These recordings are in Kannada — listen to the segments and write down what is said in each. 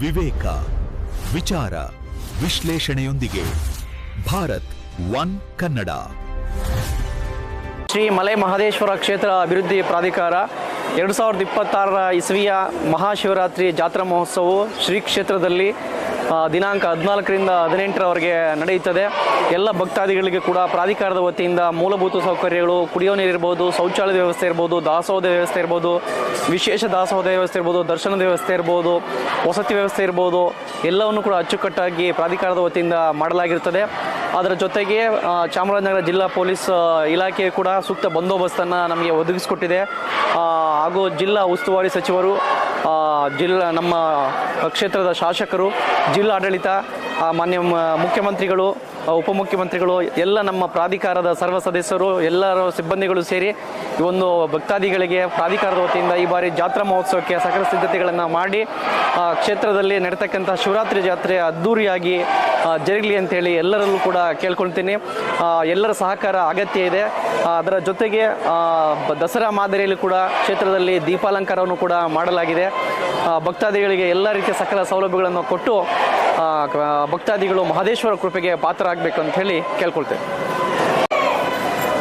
ವಿವೇಕ, ವಿಚಾರ, ವಿಶ್ಲೇಷಣೆಯೊಂದಿಗೆ ಭಾರತ್ ಒನ್ ಕನ್ನಡ. ಶ್ರೀ ಮಲೆ ಮಹದೇಶ್ವರ ಕ್ಷೇತ್ರ ಅಭಿವೃದ್ಧಿ ಪ್ರಾಧಿಕಾರ ಎರಡು ಸಾವಿರದ ಇಪ್ಪತ್ತಾರರ ಇಸವಿಯ ಮಹಾಶಿವರಾತ್ರಿ ಜಾತ್ರಾ ಮಹೋತ್ಸವವು ಶ್ರೀ ಕ್ಷೇತ್ರದಲ್ಲಿ ದಿನಾಂಕ ಹದಿನಾಲ್ಕರಿಂದ ಹದಿನೆಂಟರವರೆಗೆ ನಡೆಯುತ್ತದೆ. ಎಲ್ಲ ಭಕ್ತಾದಿಗಳಿಗೆ ಕೂಡ ಪ್ರಾಧಿಕಾರದ ವತಿಯಿಂದ ಮೂಲಭೂತ ಸೌಕರ್ಯಗಳು, ಕುಡಿಯೋ ನೀರಿರ್ಬೋದು ಶೌಚಾಲಯದ ವ್ಯವಸ್ಥೆ ಇರ್ಬೋದು, ದಾಸೋಹದ ವ್ಯವಸ್ಥೆ ಇರ್ಬೋದು, ವಿಶೇಷ ದಾಸೋಹದ ವ್ಯವಸ್ಥೆ ಇರ್ಬೋದು, ದರ್ಶನದ ವ್ಯವಸ್ಥೆ ಇರ್ಬೋದು, ವಸತಿ ವ್ಯವಸ್ಥೆ ಇರ್ಬೋದು, ಎಲ್ಲವನ್ನು ಕೂಡ ಅಚ್ಚುಕಟ್ಟಾಗಿ ಪ್ರಾಧಿಕಾರದ ವತಿಯಿಂದ ಮಾಡಲಾಗಿರುತ್ತದೆ. ಅದರ ಜೊತೆಗೆ ಚಾಮರಾಜನಗರ ಜಿಲ್ಲಾ ಪೊಲೀಸ್ ಇಲಾಖೆ ಕೂಡ ಸೂಕ್ತ ಬಂದೋಬಸ್ತನ್ನು ನಮಗೆ ಒದಗಿಸಿಕೊಟ್ಟಿದೆ. ಹಾಗೂ ಜಿಲ್ಲಾ ಉಸ್ತುವಾರಿ ಸಚಿವರು ಜಿಲ್ಲಾ ನಮ್ಮ ಕ್ಷೇತ್ರದ ಶಾಸಕರು ಜಿಲ್ಲಾಡಳಿತ ಮಾನ್ಯ ಮುಖ್ಯಮಂತ್ರಿಗಳು ಉಪಮುಖ್ಯಮಂತ್ರಿಗಳು ಎಲ್ಲ ನಮ್ಮ ಪ್ರಾಧಿಕಾರದ ಸರ್ವ ಸದಸ್ಯರು ಎಲ್ಲರ ಸಿಬ್ಬಂದಿಗಳು ಸೇರಿ ಈ ಒಂದು ಭಕ್ತಾದಿಗಳಿಗೆ ಪ್ರಾಧಿಕಾರದ ವತಿಯಿಂದ ಈ ಬಾರಿ ಜಾತ್ರಾ ಮಹೋತ್ಸವಕ್ಕೆ ಸಕಲ ಸಿದ್ಧತೆಗಳನ್ನು ಮಾಡಿ ಕ್ಷೇತ್ರದಲ್ಲಿ ನಡೆತಕ್ಕಂಥ ಶಿವರಾತ್ರಿ ಜಾತ್ರೆ ಅದ್ಧೂರಿಯಾಗಿ ಆ, ಜರಗಲಿ ಅಂತೇಳಿ ಎಲ್ಲರಲ್ಲೂ ಕೂಡ ಕೇಳ್ಕೊಳ್ತೀನಿ. ಎಲ್ಲರ ಸಹಕಾರ ಅಗತ್ಯ ಇದೆ. ಅದರ ಜೊತೆಗೆ ದಸರಾ ಮಾದರಿಯಲ್ಲಿ ಕೂಡ ಕ್ಷೇತ್ರದಲ್ಲಿ ದೀಪಾಲಂಕಾರವನ್ನು ಕೂಡ ಮಾಡಲಾಗಿದೆ. ಭಕ್ತಾದಿಗಳಿಗೆ ಎಲ್ಲ ರೀತಿಯ ಸಕಲ ಸೌಲಭ್ಯಗಳನ್ನು ಕೊಟ್ಟು ಭಕ್ತಾದಿಗಳು ಮಹದೇಶ್ವರ ಕೃಪೆಗೆ ಪಾತ್ರರಾಗಬೇಕು ಅಂತ ಹೇಳಿ ಕೇಳ್ಕೊಳ್ತೇವೆ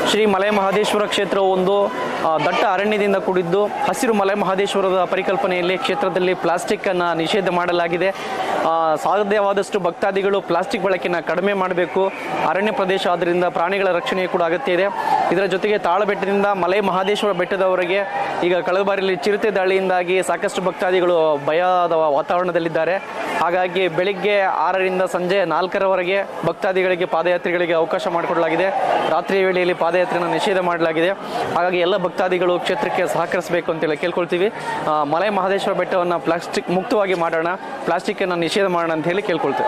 ಶ್ರೀ ಮಲೆ ಮಹದೇಶ್ವರ ಕ್ಷೇತ್ರವು ಒಂದು ದಟ್ಟ ಅರಣ್ಯದಿಂದ ಕೂಡಿದ್ದು, ಹಸಿರು ಮಲೆ ಮಹದೇಶ್ವರದ ಪರಿಕಲ್ಪನೆಯಲ್ಲಿ ಕ್ಷೇತ್ರದಲ್ಲಿ ಪ್ಲಾಸ್ಟಿಕ್ ಅನ್ನು ನಿಷೇಧ ಮಾಡಲಾಗಿದೆ. ಸಾಧ್ಯವಾದಷ್ಟು ಭಕ್ತಾದಿಗಳು ಪ್ಲಾಸ್ಟಿಕ್ ಬಳಕೆನ ಕಡಿಮೆ ಮಾಡಬೇಕು. ಅರಣ್ಯ ಪ್ರದೇಶ ಆದ್ದರಿಂದ ಪ್ರಾಣಿಗಳ ರಕ್ಷಣೆ ಕೂಡ ಅಗತ್ಯ ಇದೆ. ಇದರ ಜೊತೆಗೆ ತಾಳಬೆಟ್ಟದಿಂದ ಮಲೆ ಮಹಾದೇಶ್ವರ ಬೆಟ್ಟದವರೆಗೆ ಈಗ ಕಳೆದ ಬಾರಿಯಲ್ಲಿ ಚಿರತೆ ದಾಳಿಯಿಂದಾಗಿ ಸಾಕಷ್ಟು ಭಕ್ತಾದಿಗಳು ಭಯದ ವಾತಾವರಣದಲ್ಲಿದ್ದಾರೆ. ಹಾಗಾಗಿ ಬೆಳಿಗ್ಗೆ ಆರರಿಂದ ಸಂಜೆ ನಾಲ್ಕರವರೆಗೆ ಭಕ್ತಾದಿಗಳಿಗೆ ಪಾದಯಾತ್ರಿಗಳಿಗೆ ಅವಕಾಶ ಮಾಡಿಕೊಡಲಾಗಿದೆ. ರಾತ್ರಿ ವೇಳೆಯಲ್ಲಿ ಪಾದಯಾತ್ರೆಯನ್ನು ನಿಷೇಧ ಮಾಡಲಾಗಿದೆ. ಹಾಗಾಗಿ ಎಲ್ಲ ಭಕ್ತಾದಿಗಳು ಕ್ಷೇತ್ರಕ್ಕೆ ಸಹಕರಿಸಬೇಕು ಅಂತೇಳಿ ಕೇಳ್ಕೊಳ್ತೀವಿ. ಮಲೆ ಮಹದೇಶ್ವರ ಬೆಟ್ಟವನ್ನು ಪ್ಲಾಸ್ಟಿಕ್ ಮುಕ್ತವಾಗಿ ಮಾಡೋಣ ಪ್ಲಾಸ್ಟಿಕ್ಕನ್ನು ನಿಷೇಧ ಮಾಡೋಣ ಅಂತ ಹೇಳಿ ಕೇಳ್ಕೊಳ್ತೀವಿ.